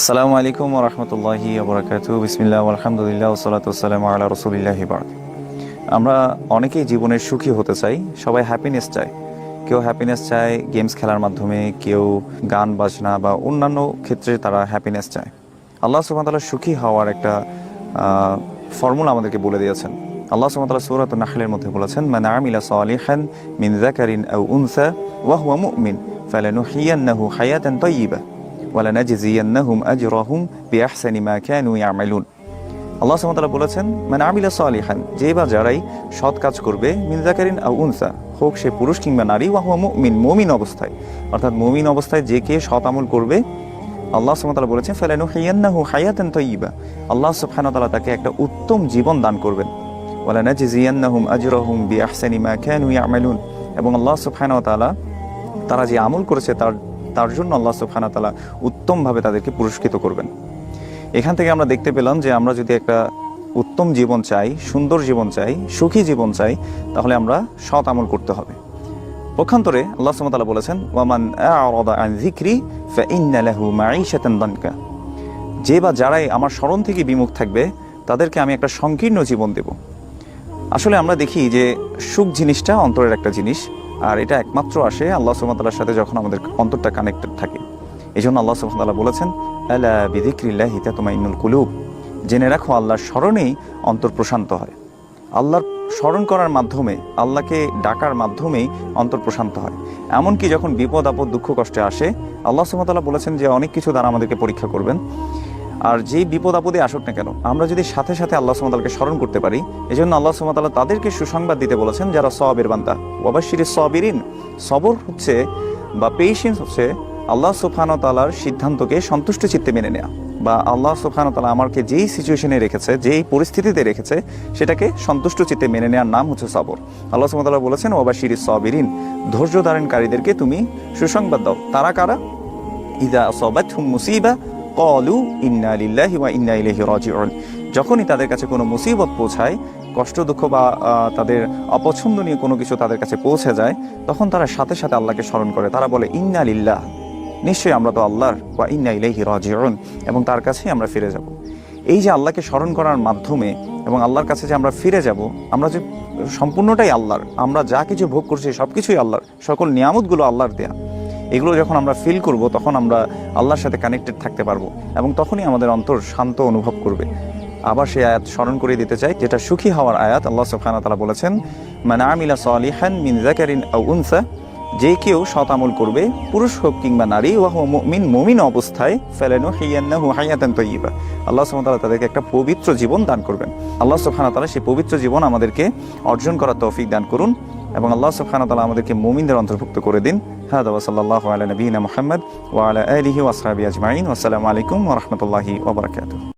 আসসালামু আলাইকুম রহমতুল্লাহি আবরাকাতু বিসমিল্লাহ আলহামদুলিল্লাহ সালাতাম আল্লাহ রসুলিল্লাহি বারাক আমরা অনেকেই জীবনের সুখী হতে চাই, সবাই হ্যাপিনেস চায়। কেউ হ্যাপিনেস চায় গেমস খেলার মাধ্যমে, কেউ গান বাজনা বা অন্যান্য ক্ষেত্রে তারা হ্যাপিনেস চায়। আল্লাহ সুবহানাহু সুখী হওয়ার একটা ফর্মুলা আমাদেরকে বলে দিয়েছেন। আল্লাহ সুবহানাহু সূরাত নাহলের মধ্যে বলেছেন, মান আমিলা সালিহান মিন যাকারিন আও উনসা ওয়া হুয়া মুমিন ফালানুহিয়ান্নাহু হায়াতান তাইয়্যিবা ওয়ালানাজিজিয়ান্নাহুম আজরাহুম বিআহসানি মা কানু ইয়ামালুন আল্লাহ সুবহানাহু বলেছেন মানে আমিলা সালিহান, যে বা যারাই সৎ কাজ করবে, মিন যাকারিন আও উনসা, হোক সে পুরুষ কিংবা নারী, ওয়া হুয়া মুমিন মুমিন অবস্থায়। অর্থাৎ মুমিন অবস্থায় যে কে সৎ আমল করবে, আল্লাহ সুবহানাহু বলেছেন, ফালানুহিয়ান্নাহু হায়াতান তাইয়্যিবা। আল্লাহ সুবহানাহু তাআলা তাকে একটা উত্তম জীবন দান করবেন। ওয়ালানাজিজিয়ান্নাহুম আজরাহুম বিআহসানি মা কানু ইয়ামালুন। এবং আল্লাহ সুবহানাহু তাআলা, তারা যে আমল করেছে, তার তার জন্য আল্লাহ সুবহানাহু তাআলা উত্তমভাবে তাদেরকে পুরস্কৃত করবেন। এখান থেকে আমরা দেখতে পেলাম যে আমরা যদি একটা উত্তম জীবন চাই, সুন্দর জীবন চাই, সুখী জীবন চাই, তাহলে আমরা সৎ আমল করতে হবে। পক্ষান্তরে আল্লাহ তাআলা বলেছেন, ওয়ামান মাঈশাতান দানকা। যে বা যারাই আমার স্মরণ থেকে বিমুখ থাকবে, তাদেরকে আমি একটা সংকীর্ণ জীবন দেব। আসলে আমরা দেখি যে সুখ জিনিসটা অন্তরের একটা জিনিস আর এটা একমাত্র আসে আল্লাহ সুবহানাহু সাথে যখন আমাদের অন্তরটা কানেক্টেড থাকে। এই জন্য আল্লাহ সুবহানাহু বলেছেন, আলা বিযিকরিল্লাহি তাতমাইন্নুল কুলুব। জেনে রাখো, আল্লাহর স্মরণেই অন্তর প্রশান্ত হয়। আল্লাহর স্মরণ করার মাধ্যমে, আল্লাহকে ডাকার মাধ্যমেই অন্তর প্রশান্ত হয়। এমনকি যখন বিপদ আপদ দুঃখ কষ্টে আসে, আল্লাহ সুবহানাহু বলেছেন যে, অনেক কিছু দ্বারা আমাদেরকে পরীক্ষা করবেন। আর যেই বিপদ আপদে আসুক না কেন, আমরা যদি সাথে সাথে আল্লাহ সুমতালকে স্মরণ করতে পারি এই জন্য আল্লাহ সুমতাল্লাহ তাদেরকে সুসংবাদ দিতে বলেছেন, যারা সবের বান্দা। ওয়াবাশির সবিরিন সবর হচ্ছে বা পেশেন্স হচ্ছে আল্লাহ সুফান তালার সিদ্ধান্তকে সন্তুষ্ট চিত্তে মেনে নেওয়া বা আল্লাহ সুফান তালা আমাকে যেই সিচুয়েশনে রেখেছে, যেই পরিস্থিতিতে রেখেছে, সেটাকে সন্তুষ্ট চিত্তে মেনে নেওয়ার নাম হচ্ছে সবর। আল্লাহ সুমতাল্লাহ বলেছেন ওবাশির সবিরিন ধৈর্য ধারণকারীদেরকে তুমি সুসংবাদ দাও। তারা কারা? ইদা সবাত মুসিবা কলু ইন্না ওয়া ইন্না ইলাইহি রাজিউন যখনই তাদের কাছে কোনো মুসিবত পৌঁছায়, কষ্ট, দুঃখ বা তাদের অপছন্দনীয় কোনো কিছু তাদের কাছে পৌঁছে যায়, তখন তারা সাথে সাথে আল্লাহকে স্মরণ করে। তারা বলে, ইন্না লিল্লাহ নিশ্চয়ই আমরা তো আল্লাহর, ওয়া ইন্না ইলাইহি রাজিউন এবং তার কাছেই আমরা ফিরে যাব। এই যে আল্লাহকে স্মরণ করার মাধ্যমে এবং আল্লাহর কাছে যে আমরা ফিরে যাব, আমরা যে সম্পূর্ণটাই আল্লাহর, আমরা যা কিছু ভোগ করছি সব কিছুই আল্লাহর, সকল নিয়ামতগুলো আল্লাহর দেয়া। এগুলো যখন আমরা ফিল করব, তখন আমরা আল্লাহর সাথে কানেক্টেড থাকতে পারব এবং তখনই আমাদের অন্তর শান্ত অনুভব করবে। আবার সেই আয়াত স্মরণ করে দিতে চাই, যেটা সুখী হওয়ার আয়াত, আল্লাহ সুবহানাহু তাআলা বলেছেন মানে আমিলা সালিহান মিন যাকারিন আও উনসা যে কেউ আমল করবে, পুরুষ হোক কিংবা নারী, ওয়া হুয়া মুমিন অবস্থায় ফেলেনু হিয়ান্নাহু হায়াতান তাইয়্যিবা আল্লাহ সুবহানাহু তাদেরকে একটা পবিত্র জীবন দান করবেন। আল্লাহ সুবহানাহু তাআলা সেই পবিত্র জীবন আমাদেরকে অর্জন করার তৌফিক দান করুন। এবং আল্লাহ সুবহানাহু সুবহানতাল আমাদেরকে মুমিনদের অন্তর্ভুক্ত করে দিন হাদা ওয়া সাল্লাল্লাহু আলা নবীনা আলা আলিহি ওয়া ওয়াসরাবি আজমাইন ওয়া আসসালামু আলাইকুম ওয়া রাহমাতুল্লাহি ওয়া বারাকাতুহু